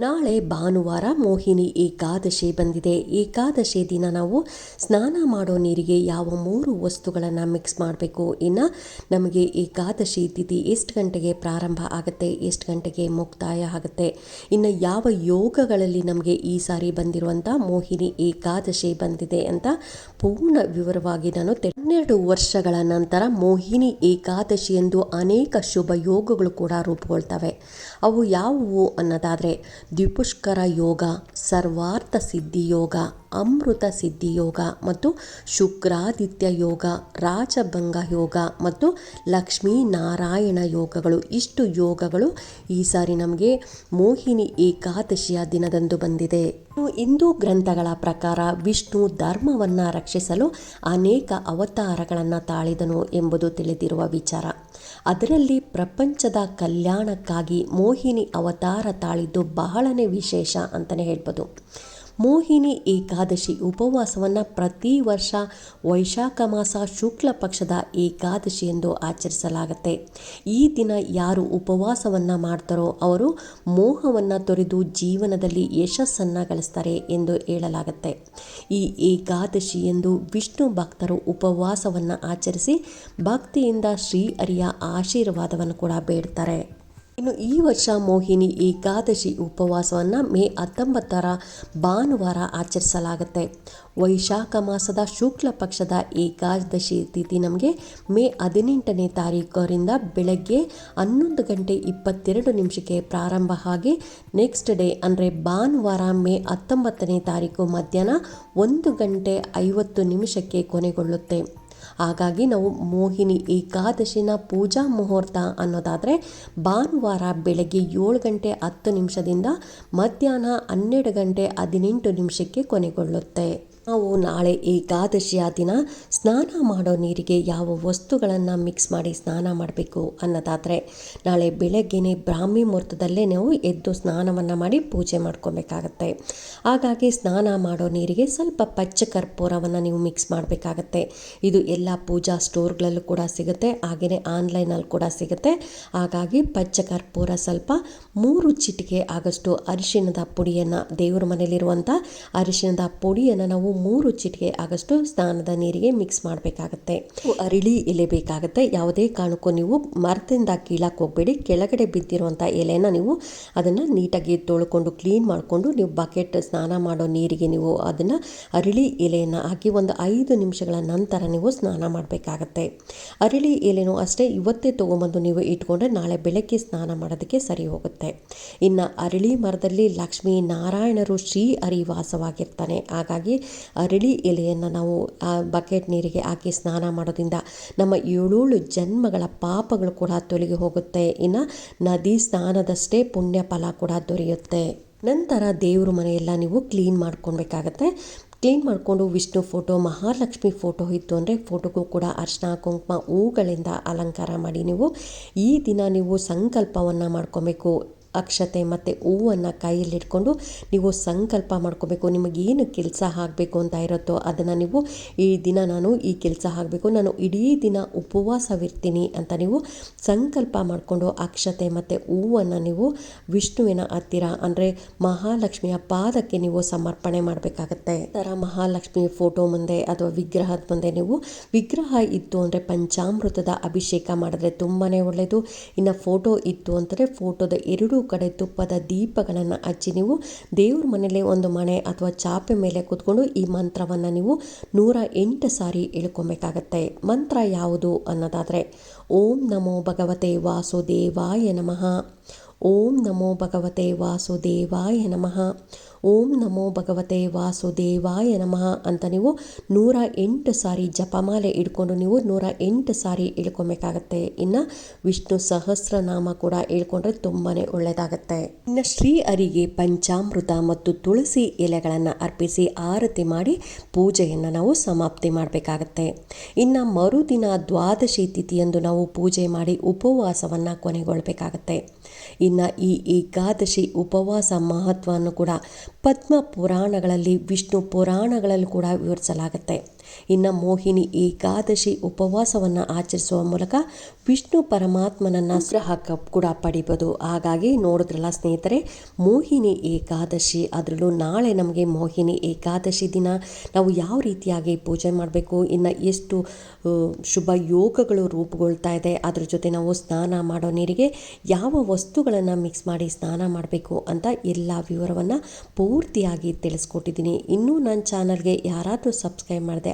ನಾಳೆ ಭಾನುವಾರ ಮೋಹಿನಿ ಏಕಾದಶಿ ಬಂದಿದೆ. ಏಕಾದಶಿ ದಿನ ನಾವು ಸ್ನಾನ ಮಾಡೋ ನೀರಿಗೆ ಯಾವ ಮೂರು ವಸ್ತುಗಳನ್ನು ಮಿಕ್ಸ್ ಮಾಡಬೇಕು? ಇನ್ನು ನಮಗೆ ಏಕಾದಶಿ ತಿಥಿ ಎಷ್ಟು ಗಂಟೆಗೆ ಪ್ರಾರಂಭ ಆಗುತ್ತೆ? ಎಷ್ಟು ಗಂಟೆಗೆ ಮುಕ್ತಾಯ ಆಗುತ್ತೆ? ಇನ್ನು ಯಾವ ಯೋಗಗಳಲ್ಲಿ ನಮಗೆ ಈ ಸಾರಿ ಬಂದಿರುವಂಥ ಮೋಹಿನಿ ಏಕಾದಶಿ ಬಂದಿದೆ ಅಂತ ಪೂರ್ಣ ವಿವರವಾಗಿ ನಾನು ಹನ್ನೆರಡು ವರ್ಷಗಳ ನಂತರ ಮೋಹಿನಿ ಏಕಾದಶಿ ಎಂದು ಅನೇಕ ಶುಭ ಯೋಗಗಳು ಕೂಡ ರೂಪುಗೊಳ್ತವೆ. ಅವು ಯಾವುವು ಅನ್ನೋದಾದರೆ ದ್ವಿಪುಷ್ಕರ ಯೋಗ ಸರ್ವಾರ್ಥ ಸಿದ್ಧಿ ಯೋಗ. ಅಮೃತ ಸಿದ್ಧಿ ಯೋಗ ಮತ್ತು ಶುಕ್ರಾದಿತ್ಯ ಯೋಗ, ರಾಜಭಂಗ ಯೋಗ ಮತ್ತು ಲಕ್ಷ್ಮೀ ನಾರಾಯಣ ಯೋಗಗಳು. ಇಷ್ಟು ಯೋಗಗಳು ಈ ಸಾರಿ ನಮಗೆ ಮೋಹಿನಿ ಏಕಾದಶಿಯ ದಿನದಂದು ಬಂದಿದೆ. ಹಿಂದೂ ಗ್ರಂಥಗಳ ಪ್ರಕಾರ ವಿಷ್ಣು ಧರ್ಮವನ್ನು ರಕ್ಷಿಸಲು ಅನೇಕ ಅವತಾರಗಳನ್ನು ತಾಳಿದನು ಎಂಬುದು ತಿಳಿದಿರುವ ವಿಚಾರ. ಅದರಲ್ಲಿ ಪ್ರಪಂಚದ ಕಲ್ಯಾಣಕ್ಕಾಗಿ ಮೋಹಿನಿ ಅವತಾರ ತಾಳಿದ್ದು ಬಹಳನೇ ವಿಶೇಷ ಅಂತಲೇ ಹೇಳ್ಬೋದು. ಮೋಹಿನಿ ಏಕಾದಶಿ ಉಪವಾಸವನ್ನು ಪ್ರತಿ ವರ್ಷ ವೈಶಾಖ ಮಾಸ ಶುಕ್ಲ ಪಕ್ಷದ ಏಕಾದಶಿ ಎಂದು ಆಚರಿಸಲಾಗುತ್ತೆ. ಈ ದಿನ ಯಾರು ಉಪವಾಸವನ್ನು ಮಾಡ್ತಾರೋ ಅವರು ಮೋಹವನ್ನು ತೊರೆದು ಜೀವನದಲ್ಲಿ ಯಶಸ್ಸನ್ನು ಗಳಿಸ್ತಾರೆ ಎಂದು ಹೇಳಲಾಗುತ್ತೆ. ಈ ಏಕಾದಶಿ ಎಂದು ವಿಷ್ಣು ಭಕ್ತರು ಉಪವಾಸವನ್ನು ಆಚರಿಸಿ ಭಕ್ತಿಯಿಂದ ಶ್ರೀ ಹರಿಯ ಆಶೀರ್ವಾದವನ್ನು ಕೂಡ ಬೇಡ್ತಾರೆ. ಇನ್ನು ಈ ವರ್ಷ ಮೋಹಿನಿ ಏಕಾದಶಿ ಉಪವಾಸವನ್ನು ಮೇ ಹತ್ತೊಂಬತ್ತರ ಭಾನುವಾರ ಆಚರಿಸಲಾಗುತ್ತೆ. ವೈಶಾಖ ಮಾಸದ ಶುಕ್ಲ ಪಕ್ಷದ ಏಕಾದಶಿ ತಿಥಿ ನಮಗೆ ಮೇ ಹದಿನೆಂಟನೇ ತಾರೀಕರಿಂದ ಬೆಳಗ್ಗೆ ಹನ್ನೊಂದು ಗಂಟೆ ಇಪ್ಪತ್ತೆರಡು ನಿಮಿಷಕ್ಕೆ ಪ್ರಾರಂಭ ಆಗಿ ನೆಕ್ಸ್ಟ್ ಡೇ ಅಂದರೆ ಭಾನುವಾರ ಮೇ ಹತ್ತೊಂಬತ್ತನೇ ತಾರೀಕು ಮಧ್ಯಾಹ್ನ ಒಂದು ಗಂಟೆ ಐವತ್ತು ನಿಮಿಷಕ್ಕೆ ಕೊನೆಗೊಳ್ಳುತ್ತೆ. ಹಾಗಾಗಿ ನಾವು ಮೋಹಿನಿ ಏಕಾದಶಿನ ಪೂಜಾ ಮುಹೂರ್ತ ಅನ್ನೋದಾದರೆ ಭಾನುವಾರ ಬೆಳಗ್ಗೆ ಏಳು ಗಂಟೆ ಹತ್ತು ನಿಮಿಷದಿಂದ ಮಧ್ಯಾಹ್ನ ಹನ್ನೆರಡು ಗಂಟೆ ಹದಿನೆಂಟು ನಿಮಿಷಕ್ಕೆ ಕೊನೆಗೊಳ್ಳುತ್ತೆ. ನಾವು ನಾಳೆ ಏಕಾದಶಿಯ ದಿನ ಸ್ನಾನ ಮಾಡೋ ನೀರಿಗೆ ಯಾವ ವಸ್ತುಗಳನ್ನು ಮಿಕ್ಸ್ ಮಾಡಿ ಸ್ನಾನ ಮಾಡಬೇಕು ಅನ್ನೋದಾದರೆ ನಾಳೆ ಬೆಳಗ್ಗೆನೆ ಬ್ರಾಹ್ಮಿ ಮುಹೂರ್ತದಲ್ಲೇ ನಾವು ಎದ್ದು ಸ್ನಾನವನ್ನು ಮಾಡಿ ಪೂಜೆ ಮಾಡ್ಕೊಬೇಕಾಗತ್ತೆ. ಹಾಗಾಗಿ ಸ್ನಾನ ಮಾಡೋ ನೀರಿಗೆ ಸ್ವಲ್ಪ ಪಚ್ಚ ಕರ್ಪೂರವನ್ನು ನೀವು ಮಿಕ್ಸ್ ಮಾಡಬೇಕಾಗತ್ತೆ. ಇದು ಎಲ್ಲ ಪೂಜಾ ಸ್ಟೋರ್ಗಳಲ್ಲೂ ಕೂಡ ಸಿಗುತ್ತೆ ಹಾಗೆಯೇ ಆನ್ಲೈನಲ್ಲಿ ಕೂಡ ಸಿಗುತ್ತೆ. ಹಾಗಾಗಿ ಪಚ್ಚ ಕರ್ಪೂರ ಸ್ವಲ್ಪ ಮೂರು ಚಿಟಿಕೆ ಆಗಷ್ಟು ಅರಿಶಿಣದ ಪುಡಿಯನ್ನು ದೇವರ ಮನೆಯಲ್ಲಿರುವಂಥ ಅರಿಶಿಣದ ಪುಡಿಯನ್ನು ನಾವು ಮೂರು ಚಿಟಿಕೆ ಆಗಷ್ಟು ಸ್ನಾನದ ನೀರಿಗೆ ಮಿಕ್ಸ್ ಮಾಡಬೇಕಾಗತ್ತೆ. ಅರಳಿ ಎಲೆ ಬೇಕಾಗುತ್ತೆ. ಯಾವುದೇ ಕಾರಣಕ್ಕೂ ನೀವು ಮರದಿಂದ ಕೀಳಕ್ಕೆ ಹೋಗಬೇಡಿ. ಕೆಳಗಡೆ ಬಿದ್ದಿರುವಂಥ ಎಲೆನ ನೀವು ಅದನ್ನು ನೀಟಾಗಿ ತೊಳ್ಕೊಂಡು ಕ್ಲೀನ್ ಮಾಡಿಕೊಂಡು, ನೀವು ಬಕೆಟ್ ಸ್ನಾನ ಮಾಡೋ ನೀರಿಗೆ ನೀವು ಅದನ್ನು ಅರಳಿ ಎಲೆಯನ್ನು ಹಾಕಿ ಒಂದು ಐದು ನಿಮಿಷಗಳ ನಂತರ ನೀವು ಸ್ನಾನ ಮಾಡಬೇಕಾಗತ್ತೆ. ಅರಳಿ ಎಲೆನೂ ಅಷ್ಟೇ ಇವತ್ತೇ ತೊಗೊಂಬಂದು ನೀವು ಇಟ್ಕೊಂಡ್ರೆ ನಾಳೆ ಬೆಳಗ್ಗೆ ಸ್ನಾನ ಮಾಡೋದಕ್ಕೆ ಸರಿ ಹೋಗುತ್ತೆ. ಇನ್ನು ಅರಳಿ ಮರದಲ್ಲಿ ಲಕ್ಷ್ಮೀ ನಾರಾಯಣರು ಶ್ರೀ ಹರಿವಾಸವಾಗಿರ್ತಾನೆ. ಹಾಗಾಗಿ ಅರಳಿ ಎಲೆಯನ್ನು ನಾವು ಆ ಬಕೆಟ್ ನೀರಿಗೆ ಹಾಕಿ ಸ್ನಾನ ಮಾಡೋದ್ರಿಂದ ನಮ್ಮ ಏಳೇಳು ಜನ್ಮಗಳ ಪಾಪಗಳು ಕೂಡ ತೊಲಗಿ ಹೋಗುತ್ತೆ. ಇನ್ನು ನದಿ ಸ್ನಾನದಷ್ಟೇ ಪುಣ್ಯ ಫಲ ಕೂಡ ದೊರೆಯುತ್ತೆ. ನಂತರ ದೇವ್ರ ಮನೆಯೆಲ್ಲ ನೀವು ಕ್ಲೀನ್ ಮಾಡ್ಕೊಳ್ಬೇಕಾಗತ್ತೆ. ಕ್ಲೀನ್ ಮಾಡಿಕೊಂಡು ವಿಷ್ಣು ಫೋಟೋ, ಮಹಾಲಕ್ಷ್ಮಿ ಫೋಟೋ ಇತ್ತು ಅಂದರೆ ಫೋಟೋಗೂ ಕೂಡ ಅರ್ಶನ, ಕುಂಕುಮ, ಹೂಗಳಿಂದ ಅಲಂಕಾರ ಮಾಡಿ ನೀವು ಈ ದಿನ ನೀವು ಸಂಕಲ್ಪವನ್ನು ಮಾಡ್ಕೊಬೇಕು. ಅಕ್ಷತೆ ಮತ್ತು ಹೂವನ್ನು ಕೈಯಲ್ಲಿಟ್ಕೊಂಡು ನೀವು ಸಂಕಲ್ಪ ಮಾಡ್ಕೋಬೇಕು. ನಿಮಗೇನು ಕೆಲಸ ಆಗಬೇಕು ಅಂತ ಇರುತ್ತೋ ಅದನ್ನು ನೀವು ಈ ದಿನ ನಾನು ಈ ಕೆಲಸ ಆಗಬೇಕು. ನಾನು ಇಡೀ ದಿನ ಉಪವಾಸವಿರ್ತೀನಿ ಅಂತ ನೀವು ಸಂಕಲ್ಪ ಮಾಡಿಕೊಂಡು ಅಕ್ಷತೆ ಮತ್ತು ಹೂವನ್ನು ನೀವು ವಿಷ್ಣುವಿನ ಹತ್ತಿರ ಅಂದರೆ ಮಹಾಲಕ್ಷ್ಮಿಯ ಪಾದಕ್ಕೆ ನೀವು ಸಮರ್ಪಣೆ ಮಾಡಬೇಕಾಗತ್ತೆ. ಥರ ಮಹಾಲಕ್ಷ್ಮಿ ಫೋಟೋ ಮುಂದೆ ಅಥವಾ ವಿಗ್ರಹದ ಮುಂದೆ ನೀವು ವಿಗ್ರಹ ಇತ್ತು ಅಂದರೆ ಪಂಚಾಮೃತದ ಅಭಿಷೇಕ ಮಾಡಿದ್ರೆ ತುಂಬಾ ಒಳ್ಳೆಯದು ಇನ್ನು ಫೋಟೋ ಇತ್ತು ಅಂದರೆ ಫೋಟೋದ ಎರಡೂ ಕಡೆ ತುಪ್ಪದ ದೀಪಗಳನ್ನು ಹಚ್ಚಿ ನೀವು ದೇವ್ರ ಮನೇಲಿ ಒಂದು ಮನೆ ಅಥವಾ ಚಾಪೆ ಮೇಲೆ ಕೂತ್ಕೊಂಡು ಈ ಮಂತ್ರವನ್ನು ನೀವು ನೂರ ಎಂಟು ಸಾರಿ ಹೇಳ್ಕೊಬೇಕಾಗತ್ತೆ ಮಂತ್ರ ಯಾವುದು ಅನ್ನೋದಾದರೆ, ಓಂ ನಮೋ ಭಗವತೆ ವಾಸುದೇವಾಯ ನಮಃ. ಓಂ ನಮೋ ಭಗವತೆ ವಾಸುದೇವಾಯ ನಮಃ. ಓಂ ನಮೋ ಭಗವತೆ ವಾಸುದೇವಾಯ ನಮಃ ಅಂತ ನೀವು ನೂರ ಎಂಟು ಸಾರಿ ಜಪಮಾಲೆ ಇಟ್ಕೊಂಡು ನೀವು ನೂರ ಎಂಟು ಸಾರಿ ಇಳ್ಕೊಬೇಕಾಗತ್ತೆ. ಇನ್ನು ವಿಷ್ಣು ಸಹಸ್ರನಾಮ ಕೂಡ ಇಳ್ಕೊಂಡ್ರೆ ತುಂಬಾ ಒಳ್ಳೆಯದಾಗತ್ತೆ ಇನ್ನು ಶ್ರೀ ಅರಿಗೆ ಪಂಚಾಮೃತ ಮತ್ತು ತುಳಸಿ ಎಲೆಗಳನ್ನು ಅರ್ಪಿಸಿ ಆರತಿ ಮಾಡಿ ಪೂಜೆಯನ್ನು ನಾವು ಸಮಾಪ್ತಿ ಮಾಡಬೇಕಾಗತ್ತೆ. ಇನ್ನು ಮರುದಿನ ದ್ವಾದಶಿ ತಿಥಿಯಂದು ನಾವು ಪೂಜೆ ಮಾಡಿ ಉಪವಾಸವನ್ನು ಕೊನೆಗೊಳ್ಳಬೇಕಾಗತ್ತೆ ಇನ್ನು ಈ ಏಕಾದಶಿ ಉಪವಾಸ ಮಹತ್ವವನ್ನು ಕೂಡ ಪದ್ಮ ಪುರಾಣಗಳಲ್ಲಿ ವಿಷ್ಣು ಪುರಾಣಗಳಲ್ಲೂ ಕೂಡ ವಿವರಿಸಲಾಗುತ್ತೆ. ಇನ್ನು ಮೋಹಿನಿ ಏಕಾದಶಿ ಉಪವಾಸವನ್ನು ಆಚರಿಸುವ ಮೂಲಕ ವಿಷ್ಣು ಪರಮಾತ್ಮನನ್ನ ಸಹ ಕೂಡ ಪಡಿಬೋದು. ಹಾಗಾಗಿ ನೋಡಿದ್ರಲ್ಲ ಸ್ನೇಹಿತರೆ, ಮೋಹಿನಿ ಏಕಾದಶಿ ಅದರಲ್ಲೂ ನಾಳೆ ನಮಗೆ ಮೋಹಿನಿ ಏಕಾದಶಿ ದಿನ. ನಾವು ಯಾವ ರೀತಿಯಾಗಿ ಪೂಜೆ ಮಾಡಬೇಕು, ಇನ್ನು ಎಷ್ಟು ಶುಭ ಯೋಗಗಳು ರೂಪುಗೊಳ್ತಾ ಇದೆ, ಅದ್ರ ಜೊತೆ ನಾವು ಸ್ನಾನ ಮಾಡೋ ನೀರಿಗೆ ಯಾವ ವಸ್ತುಗಳನ್ನು ಮಿಕ್ಸ್ ಮಾಡಿ ಸ್ನಾನ ಮಾಡಬೇಕು ಅಂತ ಎಲ್ಲ ವಿವರವನ್ನು ಪೂರ್ತಿಯಾಗಿ ತಿಳಿಸ್ಕೊಟ್ಟಿದ್ದೀನಿ. ಇನ್ನೂ ನನ್ನ ಚಾನಲ್ಗೆ ಯಾರಾದರೂ ಸಬ್ಸ್ಕ್ರೈಬ್ ಮಾಡದೆ